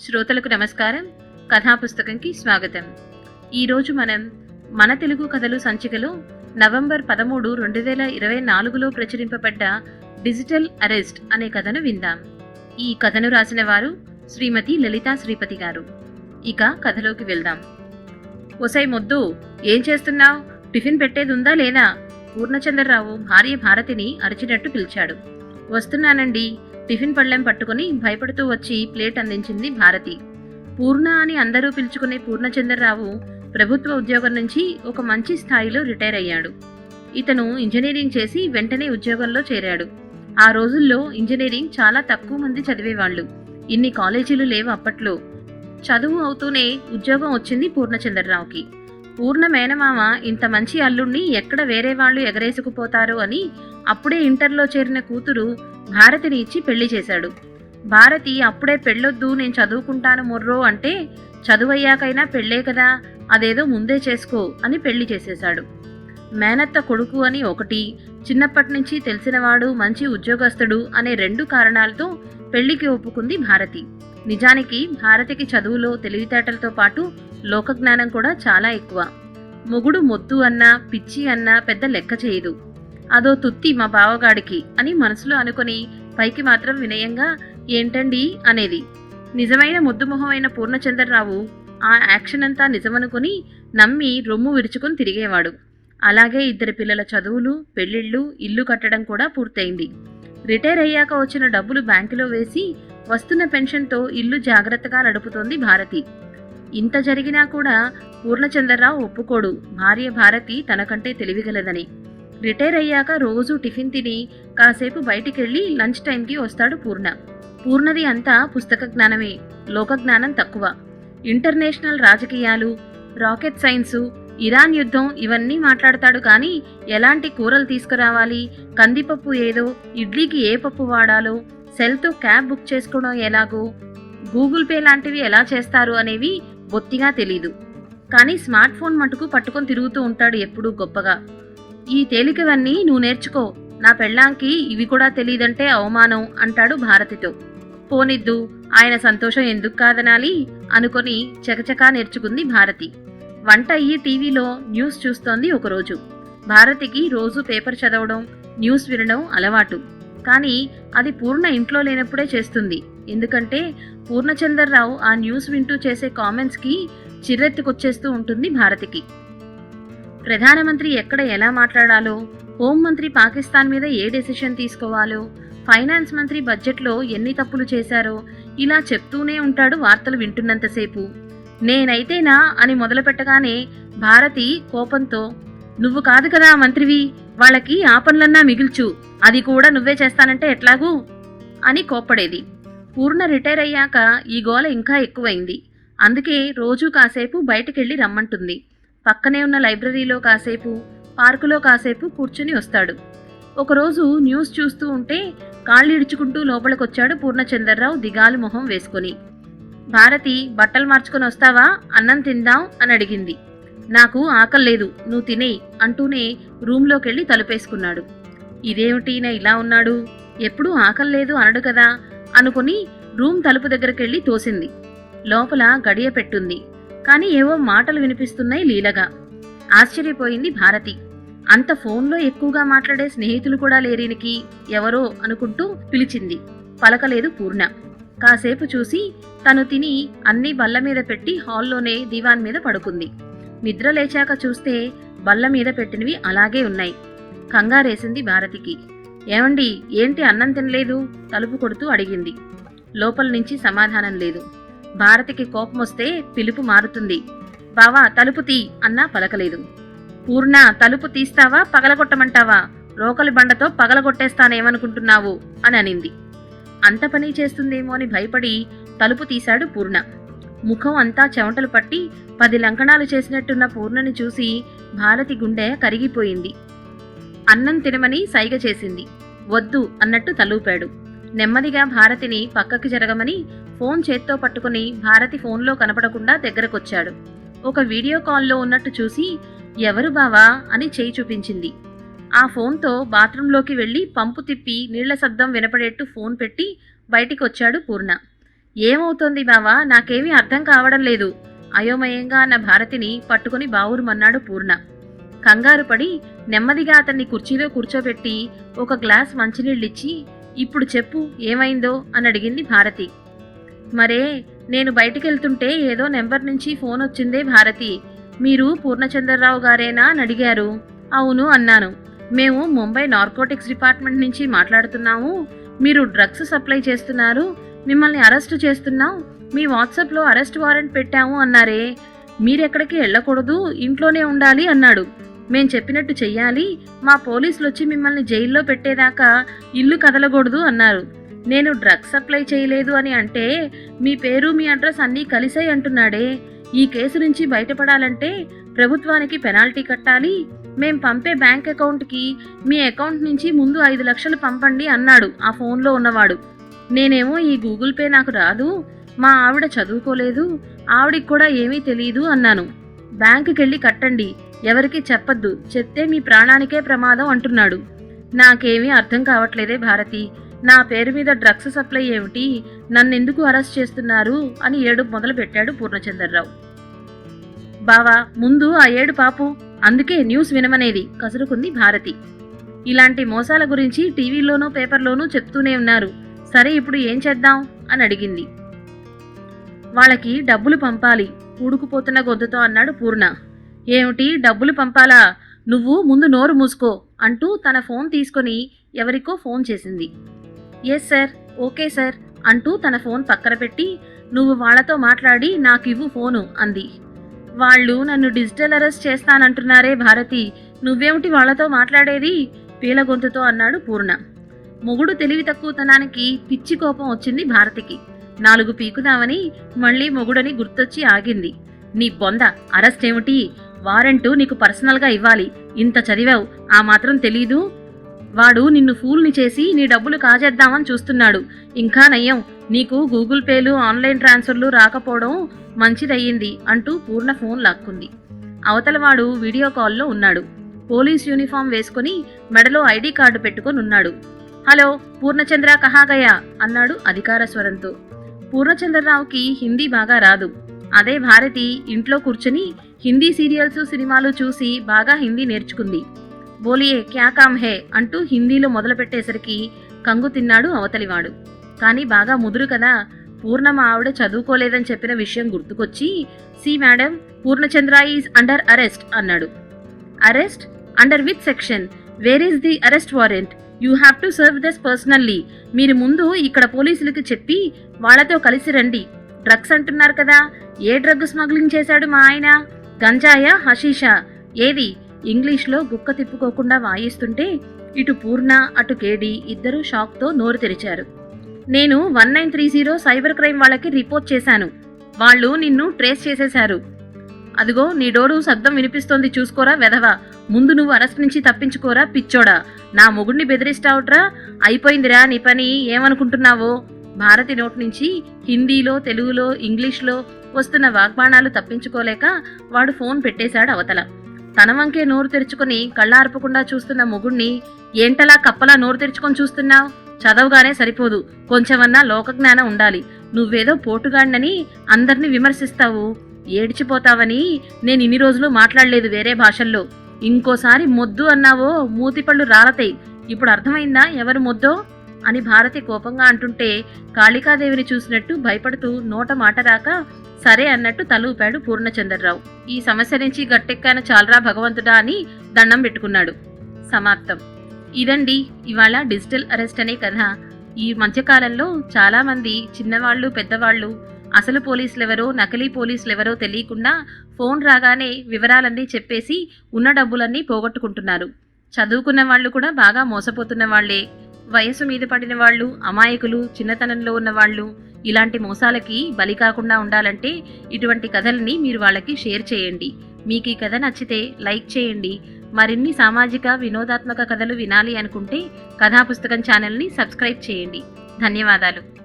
శ్రోతలకు నమస్కారం. కథాపుస్తకంకి స్వాగతం. ఈరోజు మనం మన తెలుగు కథలు సంచికలో నవంబర్ పదమూడు రెండు వేల ఇరవై నాలుగులో ప్రచురింపబడ్డ డిజిటల్ అరెస్ట్ అనే కథను విందాం. ఈ కథను రాసిన వారు శ్రీమతి లలితా శ్రీపతి గారు. ఇక కథలోకి వెళ్దాం. ఒసై మొద్దు ఏం చేస్తున్నావు? టిఫిన్ పెట్టేది ఉందా లేదా పూర్ణచంద్రరావు భార్య భారతిని అరిచినట్టు పిలిచాడు. వస్తున్నానండి. టిఫిన్ పళ్ళెం పట్టుకుని భయపడుతూ వచ్చి ప్లేట్ అందించింది భారతి. పూర్ణ అని అందరూ పిలుచుకునే పూర్ణచంద్రరావు ప్రభుత్వ ఉద్యోగం నుంచి ఒక మంచి స్థాయిలో రిటైర్ అయ్యాడు. ఇతను ఇంజనీరింగ్ చేసి వెంటనే ఉద్యోగంలో చేరాడు. ఆ రోజుల్లో ఇంజనీరింగ్ చాలా తక్కువ మంది చదివేవాళ్ళు. ఇన్ని కాలేజీలు లేవు అప్పట్లో. చదువు అవుతూనే ఉద్యోగం వచ్చింది పూర్ణచంద్రరావుకి. పూర్ణ మేనమామ ఇంత మంచి అల్లుణ్ణి ఎక్కడ వేరే వాళ్ళు ఎగరేసుకుపోతారో అని అప్పుడే ఇంటర్లో చేరిన కూతురు భారతిని ఇచ్చి పెళ్ళి చేశాడు. భారతి అప్పుడే పెళ్ళొద్దు నేను చదువుకుంటాను మొర్రో అంటే చదువయ్యాకైనా పెళ్ళే కదా అదేదో ముందే చేసుకో అని పెళ్ళి చేసేశాడు. మేనత్త కొడుకు అని ఒకటి చిన్నప్పటి నుంచి తెలిసినవాడు మంచి ఉద్యోగస్తుడు అనే రెండు కారణాలతో పెళ్ళికి ఒప్పుకుంది భారతి. నిజానికి భారతికి చదువులో తెలివితేటలతో పాటు లోకజ్ఞానం కూడా చాలా ఎక్కువ. మొగుడు మొద్దు అన్నా పిచ్చి అన్నా పెద్ద లెక్క చేయదు. అదో తుత్తి మా బావగాడికి అని మనసులో అనుకొని పైకి మాత్రం వినయంగా ఏంటండి? అనేది. నిజమైన ముద్దుమొహమైన పూర్ణచంద్రరావు ఆ యాక్షన్ అంతా నిజమనుకుని నమ్మి రొమ్ము విరుచుకుని తిరిగేవాడు. అలాగే ఇద్దరి పిల్లల చదువులు పెళ్ళిళ్ళు ఇల్లు కట్టడం కూడా పూర్తయింది. రిటైర్ అయ్యాక వచ్చిన డబ్బులు బ్యాంకులో వేసి వస్తున్న పెన్షన్తో ఇల్లు జాగ్రత్తగా నడుపుతోంది భారతి. ఇంత జరిగినా కూడా పూర్ణచంద్రరావు ఒప్పుకోడు. భార్య భారతి తనకంటే తెలివిగలదని. రిటైర్ అయ్యాక రోజు టిఫిన్ తిని కాసేపు బయటికెళ్ళి లంచ్ టైంకి వస్తాడు పూర్ణ. పూర్ణది అంతా పుస్తక జ్ఞానమే లోక జ్ఞానం తక్కువ. ఇంటర్నేషనల్ రాజకీయాలు రాకెట్ సైన్సు ఇరాన్ యుద్ధం ఇవన్నీ మాట్లాడతాడు కానీ ఎలాంటి కూరలు తీసుకురావాలి? కందిపప్పు ఏదో ఇడ్లీకి ఏ పప్పు వాడాలో? సెల్తో క్యాబ్ బుక్ చేసుకోవడం ఎలాగో? గూగుల్ పే లాంటివి ఎలా చేస్తారు అనేవి బొత్తిగా తెలీదు. కానీ స్మార్ట్ ఫోన్ మటుకు పట్టుకొని తిరుగుతూ ఉంటాడు ఎప్పుడూ గొప్పగా. ఈ తేలికవన్నీ నువ్వు నేర్చుకో. నా పెళ్ళాంకి ఇవి కూడా తెలియదంటే అవమానం అంటాడు భారతితో. పోనిద్దు ఆయన సంతోషం ఎందుకు కాదనాలి అనుకొని చకచకా నేర్చుకుంది భారతి. వంట అయ్యి టీవీలో న్యూస్ చూస్తోంది ఒకరోజు. భారతికి రోజు పేపర్ చదవడం న్యూస్ వినడం అలవాటు. కానీ అది పూర్ణ ఇంట్లో లేనప్పుడే చేస్తుంది. ఎందుకంటే పూర్ణచందర్రావు ఆ న్యూస్ వింటూ చేసే కామెంట్స్కి చిర్రెత్తుకొచ్చేస్తూ ఉంటుంది భారతికి. ప్రధానమంత్రి ఎక్కడ ఎలా మాట్లాడాలో హోంమంత్రి పాకిస్తాన్ మీద ఏ డెసిషన్ తీసుకోవాలో ఫైనాన్స్ మంత్రి బడ్జెట్లో ఎన్ని తప్పులు చేశారో ఇలా చెప్తూనే ఉంటాడు వార్తలు వింటున్నంతసేపు. నేనైతేనా అని మొదలుపెట్టగానే భారతి కోపంతో నువ్వు కాదు కదా మంత్రివి వాళ్ళకి ఆ పనులన్నా మిగిల్చు. అది కూడా నువ్వే చేస్తానంటే ఎట్లాగూ? అని కోప్పడేది. పూర్ణ రిటైర్ అయ్యాక ఈ గోల ఇంకా ఎక్కువైంది. అందుకే రోజూ కాసేపు బయటకెళ్ళి రమ్మంటుంది. పక్కనే ఉన్న లైబ్రరీలో కాసేపు పార్కులో కాసేపు కూర్చుని వస్తాడు. ఒకరోజు న్యూస్ చూస్తూ ఉంటే కాళ్ళు ఇడుచుకుంటూ లోపలికొచ్చాడు పూర్ణచంద్రరావు దిగాలు మొహం వేసుకొని. భారతి బట్టలు మార్చుకొని వస్తావా? అన్నం తిందాం అని అడిగింది. నాకు ఆకల్లేదు నువ్వు తినేయి అంటూనే రూంలోకెళ్ళి తలుపేసుకున్నాడు. ఇదేమిటీన ఇలా ఉన్నాడు? ఎప్పుడూ ఆకల్లేదు అనడు కదా? అనుకుని రూమ్ తలుపు దగ్గరకెళ్ళి తోసింది. లోపల గడియ పెట్టుంది. కానీ ఏవో మాటలు వినిపిస్తున్నాయి లీలగా. ఆశ్చర్యపోయింది భారతి. అంత ఫోన్లో ఎక్కువగా మాట్లాడే స్నేహితులు కూడా లేరీనికి ఎవరో అనుకుంటూ పిలిచింది. పలకలేదు పూర్ణ. కాసేపు చూసి తను తిని అన్నీ బల్ల మీద పెట్టి హాల్లోనే దివాన్ మీద పడుకుంది. నిద్ర లేచాక చూస్తే బల్ల మీద పెట్టినవి అలాగే ఉన్నాయి. కంగారేసింది భారతికి. ఏమండి ఏంటి అన్నం తినలేదు? తలుపు కొడుతూ అడిగింది. లోపల నుంచి సమాధానం లేదు. భారతికి కోపమొస్తే పిలుపు మారుతుంది. బావా తలుపు తీ అన్నా పలకలేదు. పూర్ణ తలుపు తీస్తావా? పగలగొట్టమంటావా? రోకలి బండతో పగలగొట్టేస్తానేమనుకుంటున్నావు? అని అనింది. అంత పని చేస్తుందేమో అని భయపడి తలుపు తీశాడు పూర్ణ. ముఖం అంతా చెమటలు పట్టి పది లంకణాలు చేసినట్టున్న పూర్ణని చూసి భారతి గుండె కరిగిపోయింది. అన్నం తినమని సైగ చేసింది. వద్దు అన్నట్టు తలూపాడు. నెమ్మదిగా భారతిని పక్కకి జరగమని ఫోన్ చేత్తో పట్టుకుని భారతి ఫోన్లో కనపడకుండా దగ్గరకొచ్చాడు. ఒక వీడియో కాల్లో ఉన్నట్టు చూసి ఎవరు బావా? అని చేయి చూపించింది. ఆ ఫోన్తో బాత్రూంలోకి వెళ్ళి పంపు తిప్పి నీళ్ళ శబ్దం వినపడేట్టు ఫోన్ పెట్టి బయటికి వచ్చాడు పూర్ణ. ఏమవుతోంది బావా? నాకేమీ అర్థం కావడం లేదు. అయోమయంగా అన్న భారతిని పట్టుకుని బావురుమన్నాడు పూర్ణ. కంగారు పడి నెమ్మదిగా అతన్ని కుర్చీలో కూర్చోబెట్టి ఒక గ్లాస్ మంచినీళ్ళిచ్చి ఇప్పుడు చెప్పు ఏమైందో? అని అడిగింది భారతి. మరే నేను బయటికెళ్తుంటే ఏదో నెంబర్ నుంచి ఫోన్ వచ్చిందే భారతి. మీరు పూర్ణచంద్రరావు గారేనా? అని అడిగారు. అవును అన్నాను. మేము ముంబై నార్కోటిక్స్ డిపార్ట్మెంట్ నుంచి మాట్లాడుతున్నాము. మీరు డ్రగ్స్ సప్లై చేస్తున్నారు. మిమ్మల్ని అరెస్ట్ చేస్తున్నాం. మీ వాట్సాప్లో అరెస్ట్ వారెంట్ పెట్టాము అన్నారే. మీరెక్కడికి వెళ్ళకూడదు ఇంట్లోనే ఉండాలి అన్నాడు. మేం చెప్పినట్టు చెయ్యాలి. మా పోలీసులు వచ్చి మిమ్మల్ని జైల్లో పెట్టేదాకా ఇల్లు కదలకూడదు అన్నారు. నేను డ్రగ్స్ సప్లై చేయలేదు అని అంటే మీ పేరు మీ అడ్రస్ అన్నీ కలిసాయి అంటున్నాడే. ఈ కేసు నుంచి బయటపడాలంటే ప్రభుత్వానికి పెనాల్టీ కట్టాలి. మేం పంపే బ్యాంక్ అకౌంట్కి మీ అకౌంట్ నుంచి ముందు ఐదు లక్షలు పంపండి అన్నాడు ఆ ఫోన్లో ఉన్నవాడు. నేనేమో ఈ గూగుల్ పే నాకు రాదు మా ఆవిడ చదువుకోలేదు ఆవిడికి కూడా ఏమీ తెలియదు అన్నాను. బ్యాంకుకి వెళ్ళి కట్టండి ఎవరికి చెప్పద్దు చెప్తే మీ ప్రాణానికే ప్రమాదం అంటున్నాడు. నాకేమీ అర్థం కావట్లేదే భారతి నా పేరు మీద డ్రగ్స్ సప్లై ఏమిటి నన్నెందుకు అరెస్ట్ చేస్తున్నారు అని ఏడు మొదలు పెట్టాడు పూర్ణచంద్రరావు. బావా ముందు ఆ ఏడు పాపు అందుకే న్యూస్ వినమనేది కసురుకుంది భారతి. ఇలాంటి మోసాల గురించి టీవీలోనూ పేపర్లోనూ చెప్తూనే ఉన్నారు. సరే ఇప్పుడు ఏం చేద్దాం? అని అడిగింది. వాళ్ళకి డబ్బులు పంపాలి. ఊడుకుపోతున్న గొంతుతో అన్నాడు పూర్ణ. ఏమిటి? డబ్బులు పంపాలా? నువ్వు ముందు నోరు మూసుకో అంటూ తన ఫోన్ తీసుకొని ఎవరికో ఫోన్ చేసింది. ఎస్ సార్ ఓకే సార్ అంటూ తన ఫోన్ పక్కన పెట్టి నువ్వు వాళ్ళతో మాట్లాడి నాకు ఇవ్వు ఫోను అంది. వాళ్ళు నన్ను డిజిటల్ అరెస్ట్ చేస్తానంటున్నారే భారతి. నువ్వేమిటి వాళ్ళతో మాట్లాడేది? పీల గొంతుతో అన్నాడు పూర్ణ. మొగుడు తెలివి తక్కువతనానికి పిచ్చి కోపం వచ్చింది భారతికి. నాలుగు పీకుదామని మళ్ళీ మొగుడని గుర్తొచ్చి ఆగింది. నీ బొంద అరెస్ట్ ఏమిటి? వారెంటు నీకు పర్సనల్గా ఇవ్వాలి. ఇంత చదివావు ఆ మాత్రం తెలీదు? వాడు నిన్ను ఫూల్ని చేసి నీ డబ్బులు కాజేద్దామని చూస్తున్నాడు. ఇంకా నయ్యం నీకు గూగుల్ పేలు ఆన్లైన్ ట్రాన్స్ఫర్లు రాకపోవడం మంచిదయ్యింది అంటూ పూర్ణ ఫోన్ లాక్కుంది. అవతలవాడు వీడియో కాల్లో ఉన్నాడు. పోలీస్ యూనిఫామ్ వేసుకుని మెడలో ఐడి కార్డు పెట్టుకొని ఉన్నాడు. హలో పూర్ణచంద్ర కహాగయా? అన్నాడు అధికార స్వరంతో. పూర్ణచంద్రరావుకి హిందీ బాగా రాదు. అదే భారతి ఇంట్లో కూర్చుని హిందీ సీరియల్స్ సినిమాలు చూసి బాగా హిందీ నేర్చుకుంది. బోలియే క్యా కామ్ హే? అంటూ హిందీలో మొదలుపెట్టేసరికి కంగు తిన్నాడు అవతలివాడు. కానీ బాగా ముదురు కదా? పూర్ణమ ఆవిడ చదువుకోలేదని చెప్పిన విషయం గుర్తుకొచ్చి see madam Purnachandra is under arrest అన్నాడు. Arrest? Under with section? Where is the arrest warrant? You have to serve this personally. మీరు ముందు ఇక్కడ పోలీసులకి చెప్పి వాళ్ళతో కలిసి రండి. డ్రగ్స్ అంటున్నారు కదా. ఏ డ్రగ్ స్మగ్లింగ్ చేశాడు మా ఆయన? గంజాయా హషీషా? ఏది? ఇంగ్లీష్లో గుక్క తిప్పుకోకుండా వాయిస్తుంటే ఇటు పూర్ణ అటు కేడి ఇద్దరూ షాక్తో నోరు తెరిచారు. నేను one nine three zero cyber crime వాళ్ళకి రిపోర్ట్ చేశాను. వాళ్ళు నిన్ను ట్రేస్ చేసేశారు. అదిగో నీ డోరు శబ్దం వినిపిస్తోంది చూసుకోరా వెధవా. ముందు నువ్వు అరెస్ట్ నుంచి తప్పించుకోరా పిచ్చోడా. నా మొగుడిని బెదిరిస్తావుట్రా. అయిపోయిందిరా నీ పని ఏమనుకుంటున్నావో? భారతి నోటి నుంచి హిందీలో తెలుగులో ఇంగ్లీష్లో వస్తున్న వాగ్బాణాలు తప్పించుకోలేక వాడు ఫోన్ పెట్టేశాడు అవతల. తన వంకే నోరు తెరుచుకొని కళ్ళార్పకుండా చూస్తున్న మొగుణ్ణి ఏంటలా కప్పలా నోరు తెరుచుకొని చూస్తున్నావు? చదవగానే సరిపోదు. కొంచెమన్నా లోకజ్ఞానం ఉండాలి. నువ్వేదో పోటుగాడినని అందరినీ విమర్శిస్తావు. ఏడ్చిపోతావని నేను ఇన్ని రోజులు మాట్లాడలేదు వేరే భాషల్లో. ఇంకోసారి మొద్దు అన్నావో మూతిపళ్ళు రాలతాయి. ఇప్పుడు అర్థమైందా ఎవరు మొద్దో? అని భారతి కోపంగా అంటుంటే కాళికాదేవిని చూసినట్టు భయపడుతూ నోట మాట రాక సరే అన్నట్టు తల ఊపాడు పూర్ణచంద్రరావు. ఈ సమస్య నుంచి గట్టెక్కాన చాలరా భగవంతుడా అని దండం పెట్టుకున్నాడు. సమాప్తం. ఇదండి ఇవాళ డిజిటల్ అరెస్ట్ అనే కథ. ఈ మధ్యకాలంలో చాలామంది చిన్నవాళ్ళు పెద్దవాళ్ళు అసలు పోలీసులెవరో నకిలీ పోలీసులెవరో తెలియకుండా ఫోన్ రాగానే వివరాలన్నీ చెప్పేసి ఉన్న డబ్బులన్నీ పోగొట్టుకుంటున్నారు. చదువుకున్న వాళ్ళు కూడా బాగా మోసపోతున్న వాళ్ళే వయసు మీద పడిన వాళ్ళు అమాయకులు చిన్నతనంలో ఉన్న వాళ్ళు ఇలాంటి మోసాలకి బలి కాకుండా ఉండాలంటే ఇటువంటి కథల్ని మీరు వాళ్ళకి షేర్ చేయండి. మీకు ఈ కథ నచ్చితే లైక్ చేయండి. మరిన్ని సామాజిక వినోదాత్మక కథలు వినాలి అనుకుంటే కథాపుస్తకం ఛానల్ని సబ్స్క్రైబ్ చేయండి. ధన్యవాదాలు.